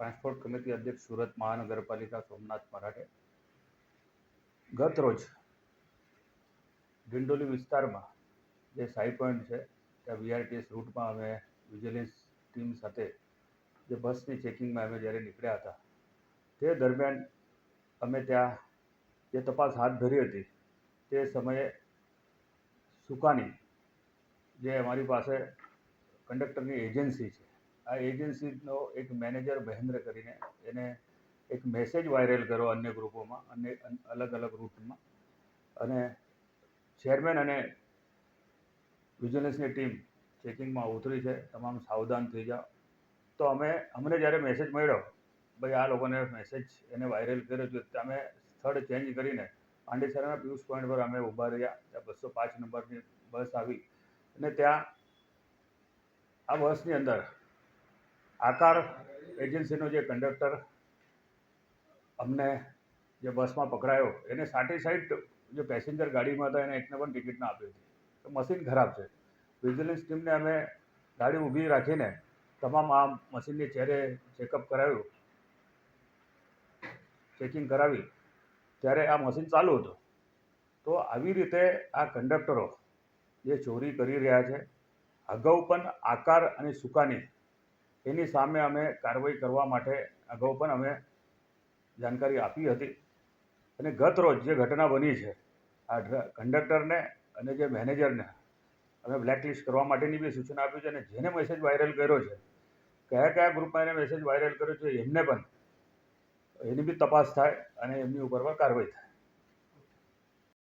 Transport committee અધ્યક્ષ સુરત મહાનગરપાલિકા સોમનાથ મરાઠે ગત રોજ ડિંડોલી વિસ્તારમાં જે સાઈ પોઈન્ટ છે, ત્યાં વીઆરટીએસ રૂટમાં અમે વિજિલન્સ ટીમ સાથે જે બસની ચેકિંગમાં અમે જ્યારે નીકળ્યા હતા, તે દરમિયાન અમે ત્યાં જે તપાસ હાથ ધરી હતી, તે સમયે સુકાની જે અમારી પાસે કંડક્ટરની એજન્સી છે આ એજન્સીનો એક મેનેજર મહેન્દ્ર કરીને એને એક મેસેજ વાયરલ કર્યો અન્ય ગ્રુપોમાં અને, અલગ અલગ રૂટમાં. અને ચેરમેન અને વિજિલન્સની ટીમ ચેકિંગમાં ઉતરી છે, તમામ સાવધાન થઈ જાઓ. તો અમે, અમને જ્યારે મેસેજ મળ્યો, ભાઈ, આ લોકોને મેસેજ એને વાયરલ કર્યો છે અમે સ્થળ ચેન્જ કરીને પાંડેસરાના પિયુષ પોઈન્ટ પર અમે ઊભા રહ્યા, ત્યાં બસો પાંચ નંબરની બસ આવી. અને ત્યાં, આ બસની અંદર આકાર એજન્સીનો જે કંડક્ટર અમને જે બસમાં પકડાયો, એને સાઠે સાઠ જે પેસેન્જર ગાડીમાં હતા, એને એકને પણ ટિકિટ ના આપી હતી તો મશીન ખરાબ છે. વિજિલન્સ ટીમને અમે ગાડી ઊભી રાખીને તમામ આ મશીનની ચહેરે ચેકઅપ કરાવ્યું, ચેકિંગ કરાવી, ત્યારે આ મશીન ચાલુ હતું. તો આવી રીતે આ કંડક્ટરો જે ચોરી કરી રહ્યા છે, અગાઉ પણ આકાર અને સુકાની એની સામે અમે કાર્યવાહી કરવા માટે અગાઉ પણ અમે જાણકારી આપી હતી. અને ગત રોજ જે ઘટના બની છે, આ કંડક્ટરને અને જે મેનેજરને અમે બ્લેકલિસ્ટ કરવા માટેની બી સૂચના આપી છે અને જેને મેસેજ વાયરલ કર્યો છે, કયા કયા ગ્રુપમાં એને મેસેજ વાયરલ કર્યો છે, એમને પણ એની બી તપાસ થાય અને એમની ઉપર પણ કાર્યવાહી થાય.